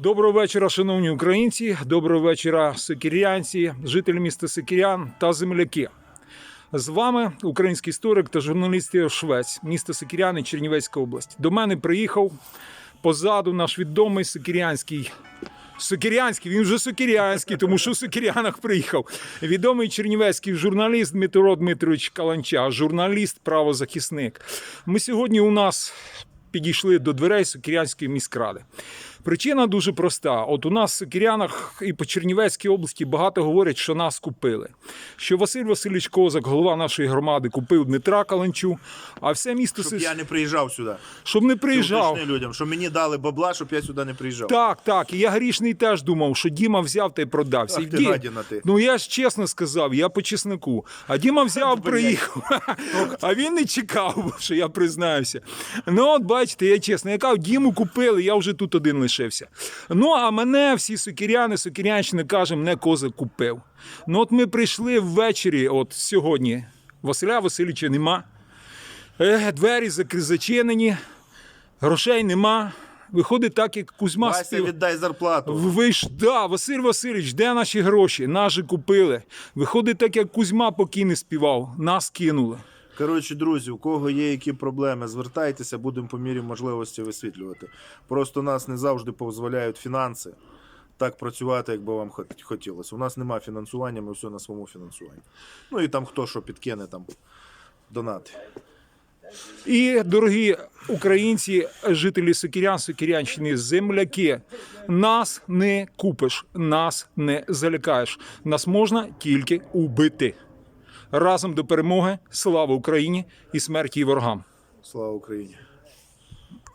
Доброго вечора, шановні українці. Доброго вечора, сокірянці, жителі міста Сокірян та земляки. З вами український історик та журналіст Тео Швець, місто Сокіряни, Чернівецька область. До мене приїхав позаду наш відомий сокірянський. Сокірянський, він вже сокірянський, тому що в Сокірянах приїхав. Відомий чернівецький журналіст Дмитро Дмитрович Каланча, журналіст, правозахисник. Ми сьогодні у нас підійшли до дверей Сокірянської міськради. Причина дуже проста. От у нас в Сокірянах і по Чернівецькій області багато говорять, що нас купили. Що Василь Васильович Козак, голова нашої громади, купив Дмитра Каланчу, а все місто Щоб я не приїжджав сюди. щоб не приїжджав. людям, щоб мені дали бабла, щоб я сюди не приїжджав. Так, так. І я грішний теж думав, що Діма взяв та й продався. Ах ти, Ді- гадіна ти. Ну я ж чесно сказав, я по чеснику. А Діма взяв, приїхав. А він не чекав, що я признаюся. Ну, от бачите, я чесно, я кажу, Діму купили, я вже тут один лишився. Ну, а мене всі сокіряни, сокірянщини каже, мене козак купив. Ну, от ми прийшли ввечері, от сьогодні. Василя Васильовича нема. Е, двері зачинені, грошей нема. Виходить так, як Кузьма Вася, спів. віддай зарплату. Ви ж да, Василь Васильович, де наші гроші? Наші купили. Виходить так, як Кузьма покійний співав. Нас кинули. Коротше, друзі, у кого є які проблеми, звертайтеся, будемо по мірі можливості висвітлювати. Просто нас не завжди дозволяють фінанси так працювати, як би вам хот- хотілося. У нас немає фінансування, ми все на своєму фінансуванні. Ну і там хто що підкине, там донати. І, дорогі українці, жителі Сокірян, Сокірянщини, земляки, нас не купиш, нас не залякаєш. Нас можна тільки убити. Разом до перемоги. Слава Україні і смерті ворогам. Слава Україні!